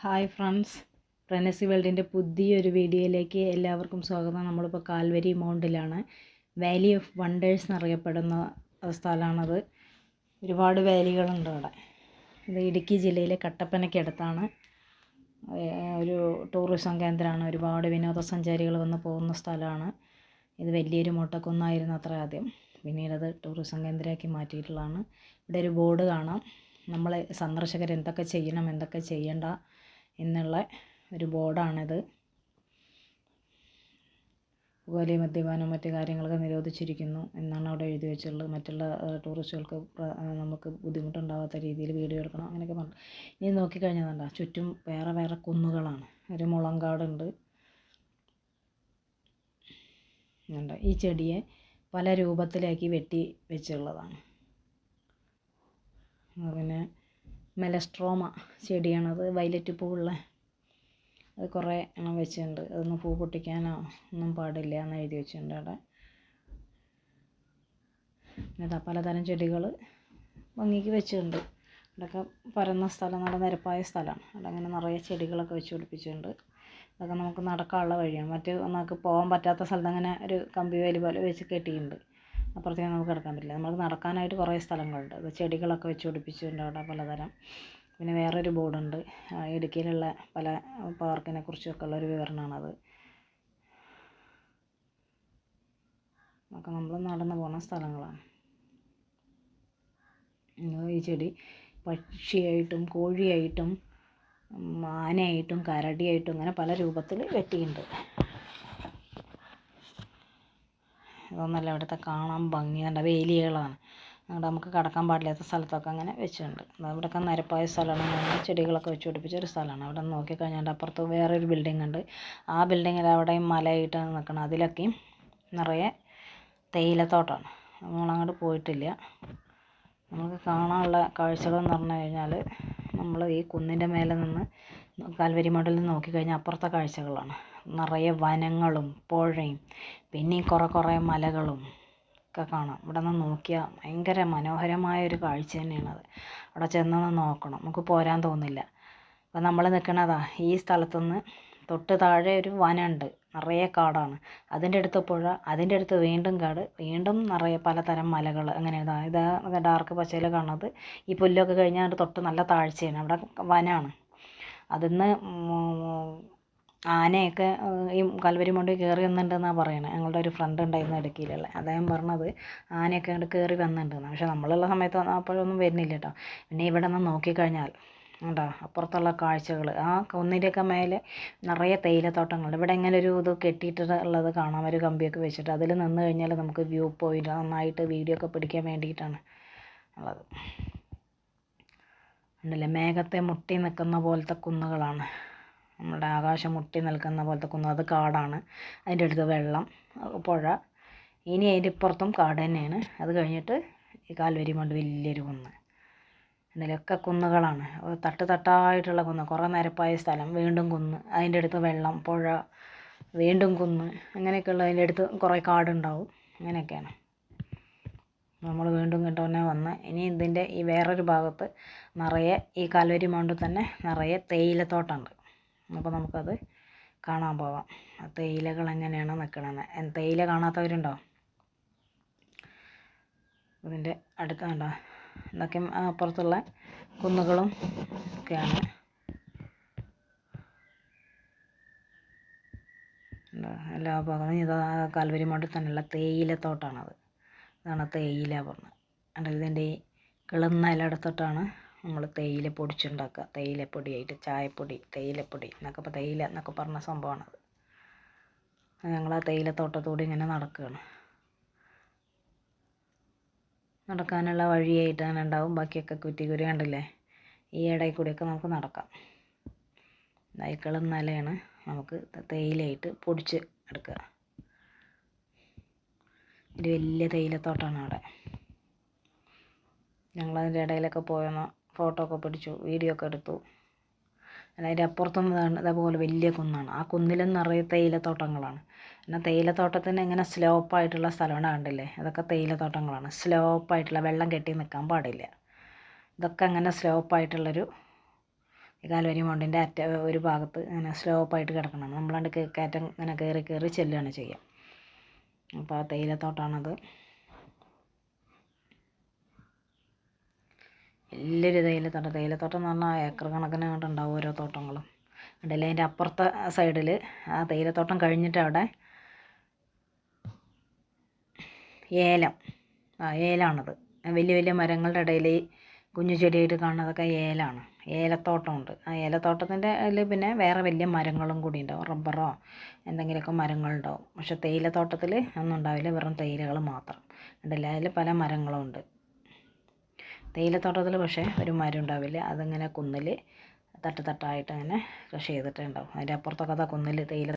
Hi friends. പ്രനസി വേൾഡിന്റെ പുതിയൊരു വീഡിയോയിലേക്ക് എല്ലാവർക്കും സ്വാഗതം. നമ്മളിപ്പോൾ കാൽവരി മൗണ്ടിലാണ്. വാലി ഓഫ് വണ്ടേഴ്സ് എന്നറിയപ്പെടുന്ന സ്ഥലമാണത്. ഒരുപാട് വാലികളുണ്ട് അവിടെ. ഇത് ഇടുക്കി ജില്ലയിലെ കട്ടപ്പനയ്ക്കടുത്താണ് ഒരു ടൂറിസം കേന്ദ്രമാണ്. ഒരുപാട് വിനോദസഞ്ചാരികൾ വന്ന് പോകുന്ന സ്ഥലമാണ്. ഇത് വലിയൊരു മുട്ടക്കുന്നായിരുന്നു അത്ര ആദ്യം. പിന്നീടത് ടൂറിസം കേന്ദ്രമാക്കി മാറ്റിയിട്ടുള്ളതാണ്. ഇവിടെ ഒരു ബോർഡ് കാണാം. നമ്മൾ സന്ദർശകർ എന്തൊക്കെ ചെയ്യണം എന്തൊക്കെ ചെയ്യണ്ട എന്നുള്ള ഒരു ബോർഡാണിത്. പുകവലി മദ്യപാനം മറ്റു കാര്യങ്ങളൊക്കെ നിരോധിച്ചിരിക്കുന്നു എന്നാണ് അവിടെ എഴുതി വെച്ചിട്ടുള്ളത്. മറ്റുള്ള ടൂറിസ്റ്റുകൾക്ക് നമുക്ക് ബുദ്ധിമുട്ടുണ്ടാവാത്ത രീതിയിൽ വീഡിയോ എടുക്കണം അങ്ങനെയൊക്കെ പറഞ്ഞു. ഇനി നോക്കിക്കഴിഞ്ഞാൽ കണ്ടോ ചുറ്റും വേറെ വേറെ കുന്നുകളാണ്. ഒരു മുളങ്കാടുണ്ട്. ഉണ്ട് ഈ ചെടിയെ പല രൂപത്തിലാക്കി വെട്ടി വെച്ചുള്ളതാണ്. പിന്നെ മെലസ്ട്രോമ ചെടിയാണത്. വയലറ്റ് പൂവുള്ള. അത് കുറേ എണ്ണം വെച്ചിട്ടുണ്ട്. അതൊന്നും പൂ പൊട്ടിക്കാനോ ഒന്നും പാടില്ല എന്ന് എഴുതി വെച്ചിട്ടുണ്ട് അവിടെ. പിന്നെ പലതരം ചെടികൾ ഭംഗിക്ക് വെച്ചിട്ടുണ്ട്. അവിടെയൊക്കെ പരന്ന സ്ഥലം നല്ല നിരപ്പായ സ്ഥലമാണ്. അവിടെ അങ്ങനെ നിറയെ ചെടികളൊക്കെ വെച്ച് പിടിപ്പിച്ചിട്ടുണ്ട്. അതൊക്കെ നമുക്ക് നടക്കാനുള്ള വഴിയാണ്. മറ്റ് നമുക്ക് പോകാൻ പറ്റാത്ത സ്ഥലത്ത് അങ്ങനെ ഒരു കമ്പി വേലി പോലെ വെച്ച് കെട്ടിയിട്ടുണ്ട്. അപ്പുറത്തേക്ക് നമുക്ക് കിടക്കാൻ പറ്റില്ല. നമുക്ക് നടക്കാനായിട്ട് കുറേ സ്ഥലങ്ങളുണ്ട്. അത് ചെടികളൊക്കെ വെച്ച് പിടിപ്പിച്ചിട്ടുണ്ട് അവിടെ പലതരം. പിന്നെ വേറൊരു ബോർഡുണ്ട്. ഇടുക്കിയിലുള്ള പല പാർക്കിനെ കുറിച്ചൊക്കെ ഉള്ളൊരു വിവരണമാണത് ഒക്കെ നമ്മൾ നടന്നു പോകുന്ന സ്ഥലങ്ങളാണ്. ഈ ചെടി പക്ഷിയായിട്ടും കോഴിയായിട്ടും ആനയായിട്ടും കരടിയായിട്ടും അങ്ങനെ പല രൂപത്തിൽ വെട്ടിയിട്ടുണ്ട്. ഇതൊന്നല്ല ഇവിടുത്തെ കാണാൻ ഭംഗിയുണ്ട് വേലികളാണ്. അങ്ങോട്ട് നമുക്ക് കടക്കാൻ പാടില്ലാത്ത സ്ഥലത്തൊക്കെ അങ്ങനെ വെച്ചിട്ടുണ്ട്. അത് ഇവിടെയൊക്കെ നിരപ്പായ സ്ഥലമാണ്. ചെടികളൊക്കെ വെച്ച് പിടിപ്പിച്ച ഒരു സ്ഥലമാണ്. അവിടെ നോക്കിക്കഴിഞ്ഞാൽ അപ്പുറത്ത് വേറൊരു ബിൽഡിംഗ് ഉണ്ട്. ആ ബിൽഡിങ്ങിൽ അവിടെയും മലയായിട്ടാണ് നിൽക്കണം അതിലൊക്കെയും നിറയെ തേയിലത്തോട്ടമാണ് നമ്മളങ്ങോട്ട് പോയിട്ടില്ല. നമുക്ക് കാണാനുള്ള കാഴ്ചകളെന്ന് പറഞ്ഞു കഴിഞ്ഞാൽ നമ്മൾ ഈ കുന്നിന്റെ മേലെ നിന്ന് കാൽവരി മടലിൽ നോക്കിക്കഴിഞ്ഞാൽ അപ്പുറത്തെ കാഴ്ചകളാണ്. നിറയെ വനങ്ങളും പുഴയും പിന്നെ കുറേ കുറേ മലകളും ഒക്കെ കാണാം. ഇവിടെ നിന്ന് നോക്കിയാൽ ഭയങ്കര മനോഹരമായ ഒരു കാഴ്ച തന്നെയാണത് അവിടെ ചെന്നൊന്ന് നോക്കണം. നമുക്ക് പോരാൻ തോന്നില്ല. അപ്പോൾ നമ്മൾ നിൽക്കണതാ ഈ സ്ഥലത്തുനിന്ന് തൊട്ട് താഴെ ഒരു വനമുണ്ട് നിറയെ കാടാണ്. അതിന്റെ അടുത്ത് പുഴ അതിന്റെ അടുത്ത് വീണ്ടും കാട് വീണ്ടും നിറയെ പലതരം മലകൾ അങ്ങനെ ഇതാ ഇതാ ഡാർക്ക് പച്ചയിൽ കാണുന്നത്. ഈ പുല്ലൊക്കെ കഴിഞ്ഞാൽ തൊട്ട് നല്ല താഴ്ചയാണ്. അവിടെ വനമാണ് അതിന്ന് ആനയൊക്കെ ഈ കൽവരി മണ്ടി കയറി വന്നിട്ടുണ്ടെന്നാണ് പറയണത് ഞങ്ങളുടെ ഒരു ഫ്രണ്ട് ഉണ്ടായിരുന്നു ഇടുക്കിയിലുള്ള അദ്ദേഹം പറഞ്ഞത് ആനയൊക്കെ അങ്ങോട്ട് കയറി വന്നിട്ടുണ്ടെന്ന് പക്ഷേ നമ്മളുള്ള സമയത്ത് അപ്പോഴൊന്നും വരുന്നില്ല കേട്ടോ പിന്നെ ഇവിടെ നിന്ന് നോക്കിക്കഴിഞ്ഞാൽ ഉണ്ടോ അപ്പുറത്തുള്ള കാഴ്ചകൾ ആ കുന്നിന്റെയൊക്കെ മേലെ നിറയെ തേയിലത്തോട്ടങ്ങളുണ്ട് ഇവിടെ ഇങ്ങനെ ഒരു ഇത് കെട്ടിയിട്ടുള്ളത് കാണാം. ഒരു കമ്പിയൊക്കെ വെച്ചിട്ട് അതിൽ നിന്ന് കഴിഞ്ഞാൽ നമുക്ക് വ്യൂ പോയിന്റ് നന്നായിട്ട് വീഡിയോ ഒക്കെ പിടിക്കാൻ വേണ്ടിയിട്ടാണ് ഉള്ളത്. ഉണ്ടല്ലേ മേഘത്തെ മുട്ടി നിൽക്കുന്ന പോലത്തെ കുന്നുകളാണ്. നമ്മുടെ ആകാശം മുട്ടി നിൽക്കുന്ന പോലത്തെ കുന്ന് അത് കാടാണ്. അതിന്റെ അടുത്ത് വെള്ളം പുഴ. ഇനി അതിന്റെ ഇപ്പുറത്തും കാട് തന്നെയാണ്. അത് കഴിഞ്ഞിട്ട് ഈ കാൽവരി മണ്ട് വലിയൊരു കുന്ന്. ഇതിലൊക്കെ കുന്നുകളാണ്. തട്ട് തട്ടായിട്ടുള്ള കുന്ന്. കുറേ നിരപ്പായ സ്ഥലം വീണ്ടും കുന്ന്. അതിന്റെ അടുത്ത് വെള്ളം പുഴ വീണ്ടും കുന്ന്. അങ്ങനെയൊക്കെയുള്ള അതിന്റെ അടുത്ത് കുറേ കാടുണ്ടാവും. അങ്ങനെയൊക്കെയാണ്. നമ്മൾ വീണ്ടും ഇങ്ങോട്ട് വന്ന് ഇനി ഇതിന്റെ ഈ വേറൊരു ഭാഗത്ത് നിറയെ ഈ കാൽവരി മൗണ്ടിൽ തന്നെ നിറയെ തേയിലത്തോട്ടമുണ്ട് അപ്പോൾ നമുക്കത് കാണാൻ പോവാം. തേയിലകൾ എങ്ങനെയാണ് നിൽക്കണമെന്ന് തേയില കാണാത്തവരുണ്ടോ? ഇതിന്റെ അടുത്ത കണ്ടോ? ഇതൊക്കെ അപ്പുറത്തുള്ള കുന്നുകളും ഒക്കെയാണ്? എല്ലാ ഭാഗവും ഇത് കാൽവരി മണ്ടിൽ തന്നെയുള്ള തേയിലത്തോട്ടാണത്. ഇതാണ് തേയില പറഞ്ഞത് കണ്ടോ? ഇതിന്റെ കിളുന്ന ഇലയിടത്തോട്ടാണ് നമ്മൾ തേയില പൊടിച്ചുണ്ടാക്കുക. തേയിലപ്പൊടിയായിട്ട് ചായപ്പൊടി തേയിലപ്പൊടി എന്നൊക്കെ ഇപ്പോൾ തേയില എന്നൊക്കെ പറഞ്ഞ സംഭവമാണത് ഞങ്ങൾ ആ തേയിലത്തോട്ടത്തോടെ ഇങ്ങനെ നടക്കുകയാണ്. നടക്കാനുള്ള വഴിയായിട്ട് അങ്ങനെ ഉണ്ടാവും. ബാക്കിയൊക്കെ കുറ്റി കുരു കണ്ടില്ലേ? ഈ ഇടയിൽ കൂടിയൊക്കെ നമുക്ക് നടക്കാം. നൈക്കളും നിലയാണ് നമുക്ക് തേയിലയായിട്ട് പൊടിച്ച് എടുക്കുക. ഒരു വലിയ തേയിലത്തോട്ടമാണ് അവിടെ. ഞങ്ങളതിന്റെ ഇടയിലൊക്കെ പോയെന്ന് ഫോട്ടോ ഒക്കെ പിടിച്ചു വീഡിയോ ഒക്കെ എടുത്തു. അതിന്റെ അപ്പുറത്തും ഇതേപോലെ വലിയ കുന്നാണ്. ആ കുന്നിലും നിറയെ തേയിലത്തോട്ടങ്ങളാണ്. പിന്നെ തേയിലത്തോട്ടത്തിന് ഇങ്ങനെ സ്ലോപ്പായിട്ടുള്ള സ്ഥലമാണ് കണ്ടില്ലേ? അതൊക്കെ തേയിലത്തോട്ടങ്ങളാണ്. സ്ലോപ്പായിട്ടുള്ള വെള്ളം കെട്ടി നിൽക്കാൻ പാടില്ല. ഇതൊക്കെ അങ്ങനെ സ്ലോപ്പായിട്ടുള്ളൊരു കാൽവരി മൗണ്ടിന്റെ അറ്റ ഒരു ഭാഗത്ത് ഇങ്ങനെ സ്ലോപ്പായിട്ട് കിടക്കണം. നമ്മളാണ്ട് കയറ്റം ഇങ്ങനെ കയറി കയറി ചെല്ലുകയാണ് ചെയ്യുക അപ്പോൾ ആ തേയിലത്തോട്ടാണത്. വലിയൊരു തേയിലത്തോട്ടം തേയിലത്തോട്ടം എന്ന് പറഞ്ഞാൽ ഏക്കർ കണക്കിന് ഉണ്ടാവും ഓരോ തോട്ടങ്ങളും. ഉണ്ടല്ലേ അതിന്റെ അപ്പുറത്തെ സൈഡിൽ ആ തേയിലത്തോട്ടം കഴിഞ്ഞിട്ട് അവിടെ ഏലം. ആ ഏലാണത്. വലിയ വലിയ മരങ്ങളുടെ ഇടയിൽ കുഞ്ഞു ചെടിയായിട്ട് കാണുന്നതൊക്കെ ഏലാണ്. ഏലത്തോട്ടമുണ്ട്. ആ ഏലത്തോട്ടത്തിന്റെ അതിൽ പിന്നെ വേറെ വലിയ മരങ്ങളും കൂടി ഉണ്ടാവും. റബ്ബറോ എന്തെങ്കിലുമൊക്കെ മരങ്ങളുണ്ടാവും പക്ഷെ തേയിലത്തോട്ടത്തിൽ ഒന്നും ഉണ്ടാവില്ല. വെറും തേയിലകൾ മാത്രം. ഉണ്ടല്ലേ അതിൽ പല മരങ്ങളും ഉണ്ട്. തേയിലത്തോട്ടത്തിൽ പക്ഷേ ഒരു മരം ഉണ്ടാവില്ല. അതിങ്ങനെ കുന്നിൽ തട്ട് തട്ടായിട്ട് അങ്ങനെ കൃഷി ചെയ്തിട്ടുണ്ടാവും. അതിന്റെ അപ്പുറത്തൊക്കെ കുന്നിൽ തേയില